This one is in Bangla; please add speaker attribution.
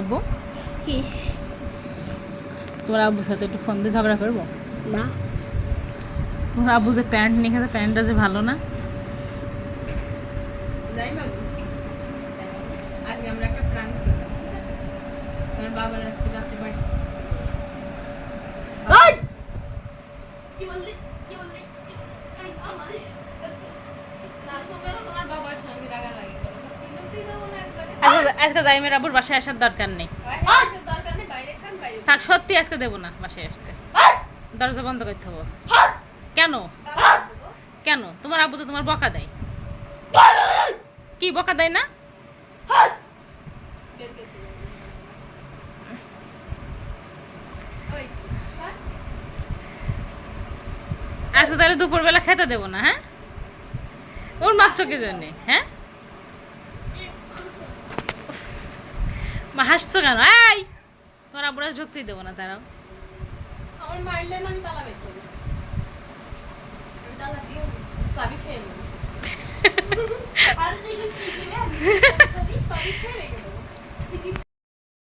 Speaker 1: আব্বু?
Speaker 2: কি?
Speaker 1: তোমার আব্বুর সাথে একটু ফোন দিয়ে ঝগড়া করব?
Speaker 2: না।
Speaker 1: তোমার আব্বু যে প্যান্ট নিয়ে গেছে প্যান্টটা যে ভালো না?
Speaker 3: যাই বাবু আজকে আমরা একটা আছে? তোমার বাবার আজকে রাত্রে বাড়ি
Speaker 2: কি বললি? কি বললি? কি বললি? এই, আমারে।
Speaker 3: না তুমিও তো তোমার বাবার সঙ্গে রাগারাগি করো তো তিনটেই দেবো না একবারে
Speaker 1: আজকে জাইমের আব্বুর বাসায় আসার দরকার নেই। থাক, সত্যি আজকে দেবো না বাসায় আসতে। দরজা বন্ধ করতে হবে। কেন? কেন? তোমার আব্বু তো তোমার বকা দেয়। কি, বকা দেয় না। আজকে তাহলে দুপুরবেলা খেতে দেবো না হ্যাঁ? ওর মাত্র কে জন্যে হ্যাঁ? মা হাসছো কেন? এই! তোরা বুড়া ঢুকতেই দেবো না তারাও
Speaker 3: আমার মারলে না আমি তালা বের করি তালা দিয়ে চাবি খেয়ে নেব।